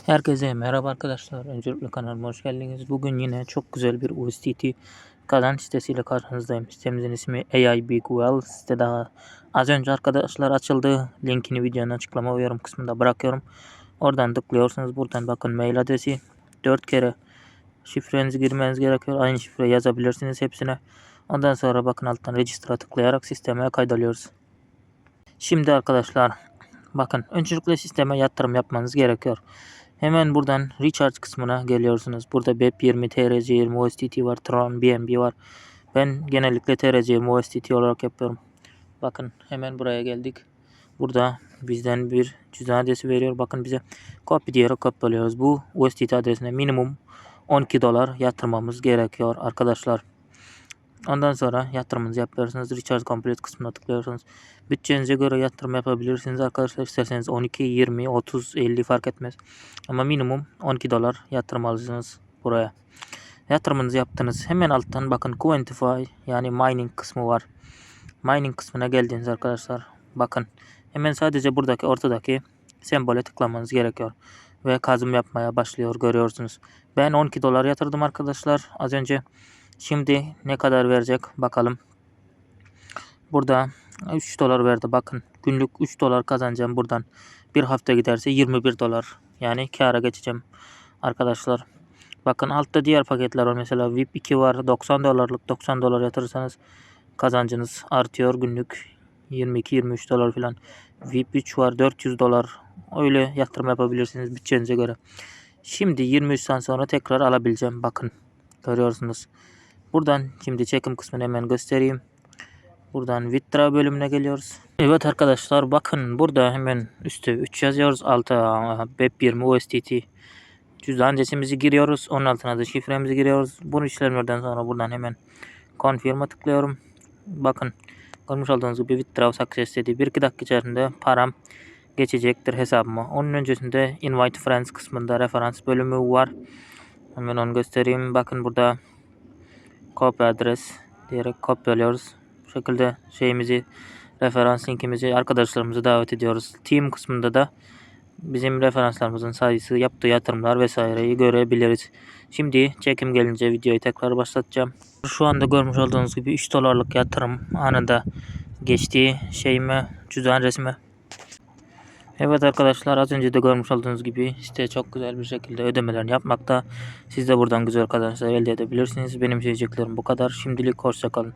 Herkese merhaba arkadaşlar. Öncelikle kanalıma hoş geldiniz. Bugün yine çok güzel bir USDT kazanç sitesiyle karşınızdayım. Sitemizin ismi AI Big Well. Site daha az önce arkadaşlar açıldı. Linkini videonun açıklama ve yorum kısmında bırakıyorum. Oradan tıklıyorsunuz. Buradan bakın mail adresi. 4 kere şifrenizi girmeniz gerekiyor. Aynı şifreyi yazabilirsiniz hepsine. Ondan sonra bakın alttan register'a tıklayarak sisteme kaydoluyoruz. Şimdi arkadaşlar bakın öncelikle sisteme yatırım yapmanız gerekiyor. Hemen buradan Recharge kısmına geliyorsunuz. Burada BEP20, TRC20, USDT var, Tron, BNB var. Ben genellikle TRC20, USDT olarak yapıyorum. Bakın hemen buraya geldik. Burada bizden bir cüzdan adresi veriyor. Bakın bize copy diyerek kopyalıyoruz. Bu USDT adresine minimum 12 dolar yatırmamız gerekiyor arkadaşlar. Ondan sonra yatırımınızı yapıyorsunuz. Recharge Complete kısmına tıklıyorsunuz. Bütçenize göre yatırım yapabilirsiniz arkadaşlar. İsterseniz 12, 20, 30, 50 fark etmez. Ama minimum 12 dolar yatırmalısınız buraya. Yatırımınızı yaptınız. Hemen alttan bakın Quantify yani mining kısmı var. Mining kısmına geldiniz arkadaşlar. Bakın hemen sadece buradaki ortadaki sembole tıklamanız gerekiyor. Ve kazım yapmaya başlıyor görüyorsunuz. Ben 12 dolar yatırdım arkadaşlar az önce. Şimdi ne kadar verecek bakalım. Burada 3 dolar verdi bakın. Günlük 3 dolar kazanacağım buradan. Bir hafta giderse 21 dolar. Yani kâra geçeceğim arkadaşlar. Bakın altta diğer paketler var. Mesela VIP 2 var. 90 dolarlık 90 dolar yatırırsanız kazancınız artıyor günlük. 22-23 dolar falan. VIP 3 var 400 dolar. Öyle yatırım yapabilirsiniz bütçenize göre. Şimdi 23 saat sonra tekrar alabileceğim. Bakın görüyorsunuz. Buradan şimdi çekim kısmını hemen göstereyim. Buradan Vitra bölümüne geliyoruz. Evet arkadaşlar bakın burada hemen üstte 3 yazıyoruz. Alta BEP20 USDT cüzdan adresimizi giriyoruz. Onun altına da şifremizi giriyoruz. Bunu işlemlerden sonra buradan hemen confirm'a tıklıyorum. Bakın görmüş olduğunuz gibi Withdraw Success dedi. 1-2 dakika içerisinde param geçecektir hesabıma. Onun öncesinde Invite Friends kısmında referans bölümü var. Hemen onu göstereyim. Bakın burada copy adres diyerek kopyalıyoruz. Bu şekilde şeyimizi referans linkimizi arkadaşlarımızı davet ediyoruz. Team kısmında da bizim referanslarımızın sayısı, yaptığı yatırımlar vesaireyi görebiliriz. Şimdi çekim gelince videoyu tekrar başlatacağım. Şu anda görmüş olduğunuz gibi 3 dolarlık yatırım anında geçtiği şeyime, cüzdan resme. Evet arkadaşlar az önce de görmüş olduğunuz gibi site çok güzel bir şekilde ödemelerini yapmakta. Siz de buradan güzel kazançlar elde edebilirsiniz. Benim söyleyeceklerim bu kadar. Şimdilik hoşçakalın.